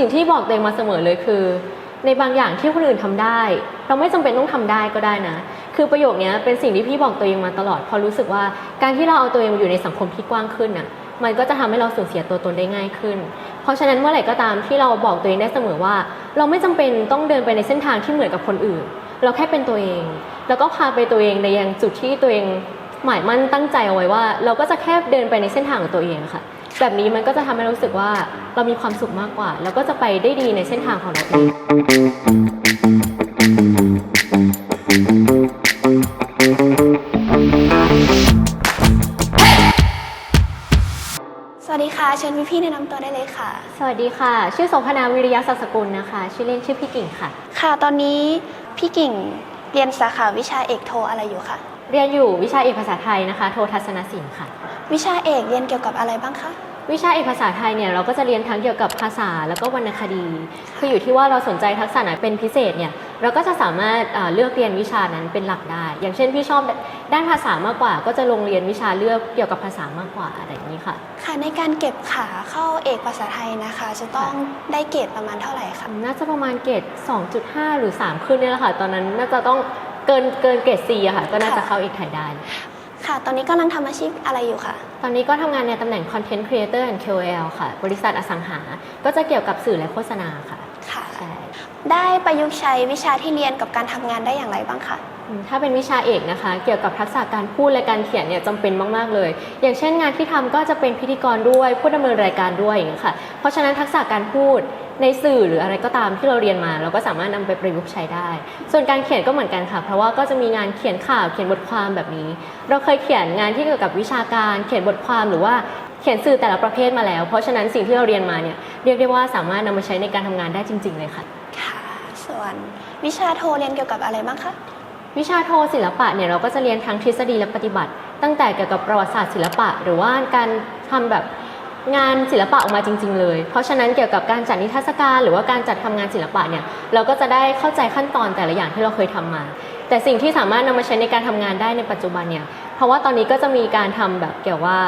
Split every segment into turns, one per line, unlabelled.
สิ่งที่บอกตัวเองมาเสมอเลยคือ ในบางอย่างที่คนอื่นทำได้ เราไม่จำเป็นต้องทำได้ก็ได้นะ คือประโยคนี้เป็นสิ่งที่พี่บอกตัวเองมาตลอดเพราะรู้สึกว่าการที่เราเอาตัวเองมาอยู่ในสังคมที่กว้างขึ้นน่ะมันก็จะทำให้เราสูญเสียตัวตนได้ง่ายขึ้น เพราะฉะนั้นเมื่อไหร่ก็ตามที่เราบอกตัวเองได้เสมอว่า เราไม่จำเป็นต้องเดินไปในเส้นทางที่เหมือนกับคนอื่น เราแค่เป็นตัวเอง แล้วก็พาไปตัวเองในยังจุดที่ตัวเองหมายมั่นตั้งใจเอาไว้ว่า เราก็จะแค่เดินไปในเส้นทางของตัวเองค่ะ แบบนี้มันก็จะทำให้เรารู้สึกว่าเรามีความสุขมากกว่า แล้วก็จะไปได้ดีในเส้นทางของเราเอง
สวัสดีค่ะ เชิญพี่ๆแนะนำตัวได้เลยค่ะ
สวัสดีค่ะ ชื่อโสภณาวิริยสัสกุลนะคะ ชื่อเล่นชื่อพี่กิ่งค่ะ
ค่ะตอนนี้พี่กิ่งเรียนสาขาวิชาเอกโทอะไรอยู่คะ
เรียนอยู่วิชาเอกภาษาไทยนะคะ โททัศนศิลป์ค่ะ
วิชาเอกเรียนเกี่ยวกับอะไรบ้างคะ
วิชาเอกภาษาไทยเนี่ยเราก็จะเรียนทั้งเกี่ยวกับภาษาแล้วก็วรรณคดี คืออยู่ที่ว่าเราสนใจทักษะไหนเป็นพิเศษเนี่ยเราก็จะสามารถเอ่อเลือกเรียนวิชานั้นเป็นหลักได้ อย่างเช่นพี่ชอบด้านภาษามากกว่า ก็จะลงเรียนวิชาเลือกเกี่ยวกับภาษามากกว่าอะไรอย่างนี้ค่ะ
ค่ะในการเก็บขาเข้าเอกภาษาไทยนะคะ จะต้องได้เกรดประมาณเท่าไหร่คะ
น่าจะประมาณเกรด2.5 หรือ 3 ขึ้นเนี่ยแหละค่ะ ตอนนั้นน่าจะต้องเกินเกินเกรด C อะค่ะ ก็น่าจะเข้าเอกไทยได้
ค่ะ ตอนนี้กำลังทำอาชีพอะไรอยู่คะ
ตอนนี้ก็ทำงานในตำแหน่ง Content Creator and KOL ค่ะ บริษัทอสังหา ก็จะเกี่ยวกับสื่อและโฆษณาค่ะ
ค่ะ
ใช่
ได้ประยุกต์ใช้วิชาที่เรียนกับการทำงานได้อย่างไรบ้างคะ
อืมถ้าเป็นวิชาเอกนะคะ เกี่ยวกับทักษะการพูดและการเขียนเนี่ยจำเป็นมาก ๆ เลย อย่างเช่นงานที่ทำก็จะเป็นพิธีกรด้วยผู้ดำเนินรายการด้วยอย่างนี้ยค่ะ เพราะฉะนั้นทักษะการพูด ในสื่อหรืออะไรก็ตามที่เราเรียนมา เราก็สามารถนำไปประยุกต์ใช้ได้ ส่วนการเขียนก็เหมือนกันค่ะ เพราะว่าก็จะมีงานเขียนข่าวเขียนบทความแบบนี้ เราเคยเขียนงานที่เกี่ยวกับวิชาการ เขียนบทความหรือว่าเขียนสื่อแต่ละประเภทมาแล้ว เพราะฉะนั้นสิ่งที่เราเรียนมาเนี่ยเรียกได้ว่าสามารถนำมาใช้ในการทำงานได้จริง ๆ เลยค่ะ
ค่ะ ส่วนวิชาโทเรียนเกี่ยวกับอะไรบ้างคะ
วิชาโทศิลปะเนี่ยเราก็จะเรียนทั้งทฤษฎีและปฏิบัติ ตั้งแต่เกี่ยวกับประวัติศาสตร์ศิลปะ หรือว่าการทำแบบ งานศิลปะออกมาจริง ๆ เลย เพราะฉะนั้นเกี่ยวกับการจัดนิทรรศการ หรือว่าการจัดทำงานศิลปะเนี่ยเราก็จะได้เข้าใจขั้นตอนแต่ละอย่างที่เราเคยทำมา แต่สิ่งที่สามารถนำมาใช้ในการทำงานได้ในปัจจุบันเนี่ยเพราะว่าตอนนี้ก็จะมีการทำแบบเกี่ยวว่า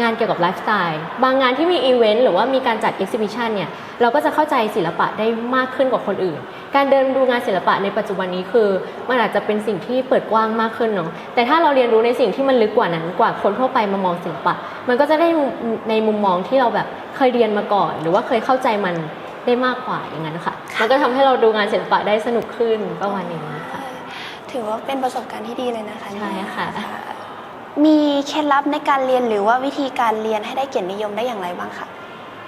งานเกี่ยวกับไลฟ์สไตล์บางงานที่มีอีเวนต์หรือว่ามีการจัดเอ็กซิบิชันเนี่ยเราก็จะเข้าใจศิลปะได้มากขึ้นกว่าคนอื่น การเดินดูงานศิลปะในปัจจุบันนี้คือ มันอาจจะเป็นสิ่งที่เปิดกว้างมากขึ้นเนาะแต่ถ้าเราเรียนรู้ในสิ่งที่มันลึกกว่านั้นกว่าคนทั่วไปมามองศิลปะ มันก็จะได้ในมุมมองที่เราแบบเคยเรียนมาก่อน หรือว่าเคยเข้าใจมันได้มากกว่าอย่างนั้นค่ะมันก็ทำให้เราดูงานศิลปะได้สนุกขึ้นประมาณนี้ค่ะ
ถือว่าเป็นประสบการณ์ที่ดีเลยนะคะเนี่ย
ใช่ค่ะ
มีเคล็ดลับในการเรียนหรือว่าวิธีการเรียนให้ได้เกียรตินิยมได้อย่างไรบ้างคะ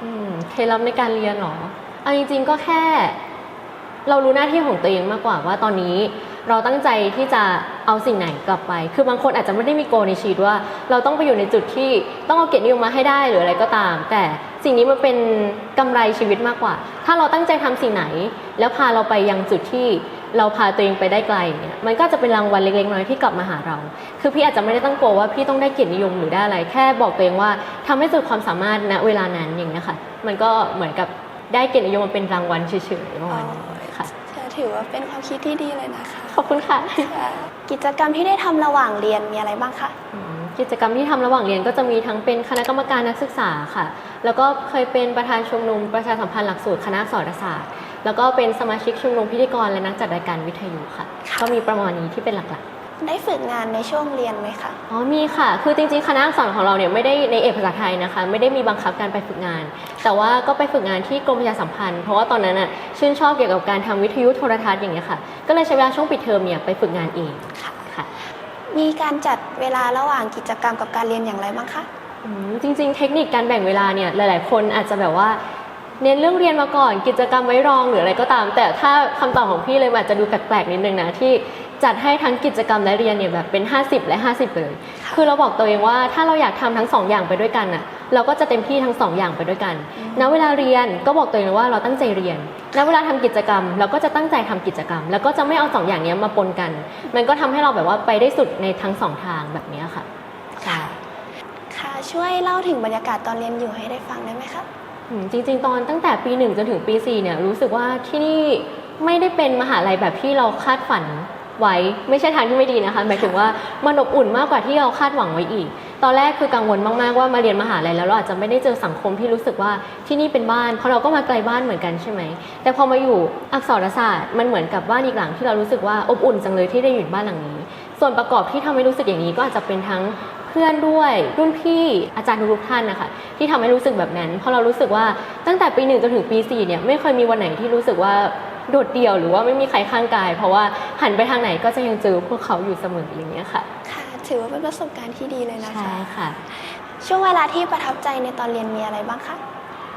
อืมเคล็ดลับในการเรียนเหรอเอาจริงๆก็แค่ เรารู้หน้าที่ของตัวเองมากกว่าว่าตอนนี้เราตั้งใจที่จะเอาสิ่งไหนกลับไป คือบางคนอาจจะไม่ได้มีโกในชีวิตว่า เราต้องไปอยู่ในจุดที่ต้องเอาเกียรตินิยมมาให้ได้หรืออะไรก็ตาม แต่สิ่งนี้มันเป็นกำไรชีวิตมากกว่า ถ้าเราตั้งใจทำสิ่งไหน แล้วพาเราไปยังจุดที่ เราพาตัวเองไปได้ไกลเนี่ยมันก็จะเป็นรางวัลเล็กๆน้อยๆที่กลับมาหาเรา คือพี่อาจจะไม่ได้ตั้งโกลว่าพี่ต้องได้เกียรตินิยมหรือได้อะไร แค่บอกตัวเองว่าทำให้สุดความสามารถณเวลานั้นอย่างนี้ยค่ะ มันก็เหมือนกับได้เกียรตินิยมมาเป็นรางวัลเฉยๆประมาณนี้ค่ะ
ถือว่าเป็นความคิดที่ดีเลยนะคะ
ขอบคุณค่ะ
ค่ะกิจกรรมที่ได้ทำระหว่างเรียนมีอะไรบ้างคะ
อืมกิจกรรมที่ทำระหว่างเรียนก็จะมีทั้งเป็นคณะกรรมการนักศึกษาค่ะ แล้วก็เคยเป็นประธานชมรมประชาสัมพันธ์หลักสูตรคณะอักษรศาสตร์ แล้วก็เป็นสมาชิกชมรมพิธีกรและนักจัดรายการวิทยุค่ะ ก็มีประมาณนี้ที่เป็นหลักๆ
ได้ฝึกงานในช่วงเรียนไหมคะ
อ๋อ มีค่ะ คือจริงๆ คณะอักษรของเราเนี่ยไม่ได้ในเอกภาษาไทยนะคะ ไม่ได้มีบังคับการไปฝึกงาน แต่ว่าก็ไปฝึกงานที่กรมประชาสัมพันธ์ เพราะว่าตอนนั้นน่ะชื่นชอบเกี่ยวกับการทำวิทยุโทรทัศน์อย่างเงี้ยค่ะ ก็เลยใช้เวลาช่วงปิดเทอมเนี่ยไปฝึกงานเอง
ค่ะ
ค่ะ
มีการจัดเวลาระหว่างกิจกรรมกับการเรียนอย่างไรบ้างคะ
อืมจริงๆ เทคนิคการแบ่งเวลาเนี่ยหลาย ๆ คนอาจจะแบบว่า เน้นเรื่องเรียนมาก่อน กิจกรรมไว้รองหรืออะไรก็ตาม แต่ถ้าคำตอบของพี่เลยมันอาจจะดูแปลกๆนิดนึงนะที่จัดให้ทั้งกิจกรรมและเรียนเนี่ยแบบเป็น 50 และ 50ไปเลย
ค่ะ
คือเราบอกตัวเองว่าถ้าเราอยากทำทั้งสองอย่างไปด้วยกันน่ะ เราก็จะเต็มที่ทั้งสองอย่างไปด้วยกัน ณ เวลาเรียนก็บอกตัวเองว่าเราตั้งใจเรียน ณ เวลาทำกิจกรรม เราก็จะตั้งใจทำกิจกรรม แล้วก็จะไม่เอาสองอย่างเนี้ยมาปนกัน มันก็ทำให้เราแบบว่าไปได้สุดในทั้งสองทางแบบเนี้ยค่ะ
ค่ะ ค่ะ ช่วยเล่าถึงบรรยากาศตอนเรียนอยู่ให้ได้ฟังได้ไหมคะ
อืม จริง ๆ ตอนตั้งแต่ปีหนึ่งจนถึงปีสี่เนี่ยรู้สึกว่าที่นี่ไม่ได้เป็นมหาลัยแบบที่เราคาดฝันไว้ไม่ใช่ทางที่ไม่ดีนะคะหมายถึงว่ามันอบอุ่นมากกว่าที่เราคาดหวังไว้อีก ตอนแรกคือกังวลมากๆว่ามาเรียนมหาลัยแล้วเราอาจจะไม่ได้เจอสังคมที่รู้สึกว่าที่นี่เป็นบ้านเพราะเราก็มาไกลบ้านเหมือนกันใช่ไหมแต่พอมาอยู่อักษรศาสตร์มันเหมือนกับบ้านอีกหลังที่เรารู้สึกว่าอบอุ่นจังเลยที่ได้อยู่บ้านหลังนี้ ส่วนประกอบที่ทำให้รู้สึกอย่างนี้ก็อาจจะเป็นทั้ง เพื่อนด้วยรุ่นพี่อาจารย์ทุกๆท่านนะคะที่ทำให้รู้สึกแบบนั้น เพราะเรารู้สึกว่าตั้งแต่ปีหนึ่งจนถึงปีสี่เนี่ยไม่เคยมีวันไหนที่รู้สึกว่าโดดเดี่ยวหรือว่าไม่มีใครข้างกาย เพราะว่าหันไปทางไหนก็จะยังเจอพวกเขาอยู่เสมออย่างเงี้ยค่ะ
ค่ะ ถือว่าเป็นประสบการณ์ที่ดีเลยนะ
ใช่
คะ
ค่ะ
ช่วงเวลาที่ประทับใจในตอนเรียนมีอะไรบ้างคะ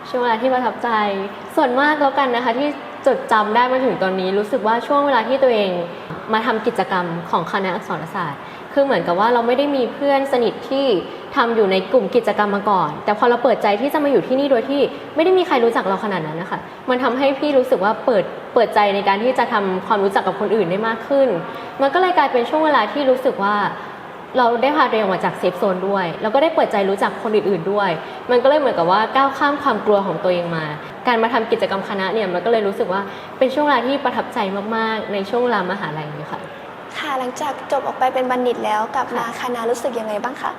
ช่วงเวลาที่ประทับใจส่วนมากแล้วกันนะคะที่จดจำได้มาถึงตอนนี้รู้สึกว่าช่วงเวลาที่ตัวเองมาทำกิจกรรมของคณะอักษรศาสตร์ คือเหมือนกับว่าเราไม่ได้มีเพื่อนสนิทที่ทำอยู่ในกลุ่มกิจกรรมมาก่อน แต่พอเราเปิดใจที่จะมาอยู่ที่นี่โดยที่ไม่ได้มีใครรู้จักเราขนาดนั้นนะคะ มันทำให้พี่รู้สึกว่าเปิดเปิดใจในการที่จะทำความรู้จักกับคนอื่นได้มากขึ้น มันก็เลยกลายเป็นช่วงเวลาที่รู้สึกว่าเราได้พาตัวเอออกมาจากเซฟโซนด้วย แล้วก็ได้เปิดใจรู้จักคนอื่นๆด้วย มันก็เลยเหมือนกับว่าก้าวข้ามความกลัวของตัวเองมา การมาทำกิจกรรมคณะเนี่ยมันก็เลยรู้สึกว่าเป็นช่วงเวลาที่ประทับใจมากๆ ในช่วงเวลามหาลัยนี้ค่ะ
ค่ะ หลังจากจบออกไปเป็นบัณฑิตแล้วกลับมาคณะรู้สึกยังไงบ้างคะ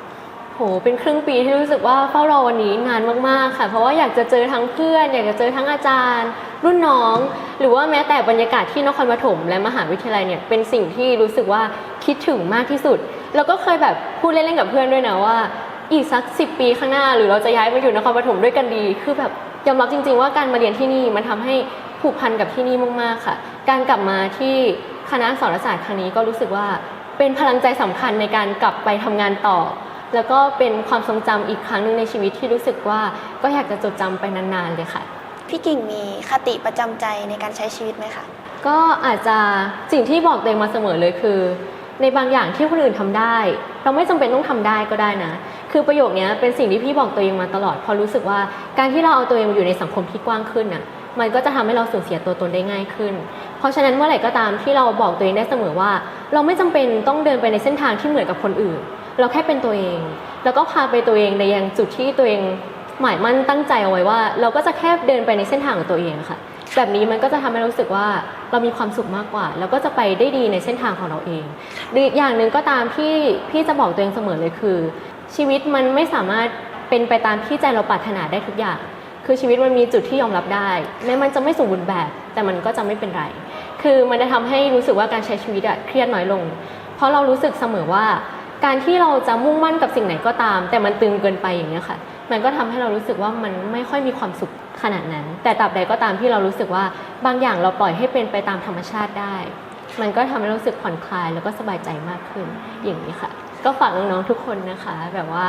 โห เป็นครึ่งปีที่รู้สึกว่าเฝ้ารอวันนี้นานมากๆค่ะ เพราะว่าอยากจะเจอทั้งเพื่อน อยากจะเจอทั้งอาจารย์ รุ่นน้อง หรือว่าแม้แต่บรรยากาศที่นครปฐมและมหาวิทยาลัยเนี่ยเป็นสิ่งที่รู้สึกว่าคิดถึงมากที่สุด แล้วก็เคยแบบพูดเล่นๆกับเพื่อนด้วยนะว่า อีกสักสิปีข้างหน้า หรือเราจะย้ายมาอยู่นครปฐมด้วยกันดี คือแบบยอมรับจริง ๆ ว่าการมาเรียนที่นี่มันทำให้ผูกพันกับที่นี่มากๆค่ะ การกลับมาที่ คณะอักษรศาสตร์ครั้งนี้ก็รู้สึกว่าเป็นพลังใจสำคัญในการกลับไปทำงานต่อ แล้วก็เป็นความทรงจำอีกครั้งหนึ่งในชีวิตที่รู้สึกว่าก็อยากจะจดจำไปนานๆเลยค่ะ
พี่กิ่งมีคติประจำใจในการใช้ชีวิตไหมคะ
ก็อาจจะสิ่งที่บอกตัวเองมาเสมอเลยคือ ในบางอย่างที่คนอื่นทำได้ เราไม่จำเป็นต้องทำได้ก็ได้นะ คือประโยคนี้เป็นสิ่งที่พี่บอกตัวเองมาตลอดพราะรู้สึกว่าการที่เราเอาตัวเองมาอยู่ในสังคมที่กว้างขึ้นน่ะมันก็จะทำให้เราสูญเสียตัวตนได้ง่ายขึ้น เพราะฉะนั้นเมื่อไหร่ก็ตามที่เราบอกตัวเองได้เสมอว่า เราไม่จำเป็นต้องเดินไปในเส้นทางที่เหมือนกับคนอื่น เราแค่เป็นตัวเอง แล้วก็พาไปตัวเองในยังจุดที่ตัวเองหมายมั่นตั้งใจเอาไว้ว่า เราก็จะแค่เดินไปในเส้นทางของตัวเองค่ะ แบบนี้มันก็จะทำให้รู้สึกว่าเรามีความสุขมากกว่า แล้วก็จะไปได้ดีในเส้นทางของเราเองหรืออย่างหนึ่งก็ตามที่พี่จะบอกตัวเองเสมอเลยคือ ชีวิตมันไม่สามารถเป็นไปตามที่ใจเราปรารถนาได้ทุกอย่าง คือชีวิตมันมีจุดที่ยอมรับได้แม้มันจะไม่สมบูรณ์แบบ แต่มันก็จะไม่เป็นไร คือมันจะทำให้รู้สึกว่าการใช้ชีวิตอะเครียดน้อยลง เพราะเรารู้สึกเสมอว่า การที่เราจะมุ่งมั่นกับสิ่งไหนก็ตาม แต่มันตึงเกินไปอย่างนี้ยค่ะ มันก็ทำให้เรารู้สึกว่ามันไม่ค่อยมีความสุขขนาดนั้น แต่ตราบใดก็ตามที่เรารู้สึกว่าบางอย่างเราปล่อยให้เป็นไปตามธรรมชาติได้ มันก็ทำให้รารู้สึกผ่อนคลายแล้วก็สบายใจมากขึ้นอย่างนี้ค่ะก็ฝากน้องๆทุกคนนะคะ แบบว่า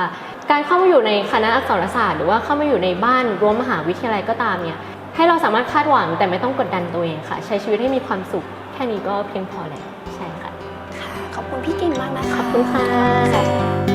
การเข้ามาอยู่ในคณะอักษรศาสตร์ หรือว่าเข้ามาอยู่ในบ้านรั้วมหาวิทยาลัยก็ตามเนี่ย ให้เราสามารถคาดหวังแต่ไม่ต้องกดดันตัวเองค่ะ ใช้ชีวิตให้มีความสุข แค่นี้ก็เพียงพอแล้วใช่ค่ะ
ค่ะขอบคุณพี่กิ่งมากนะคะ
ขอบคุณค่ะ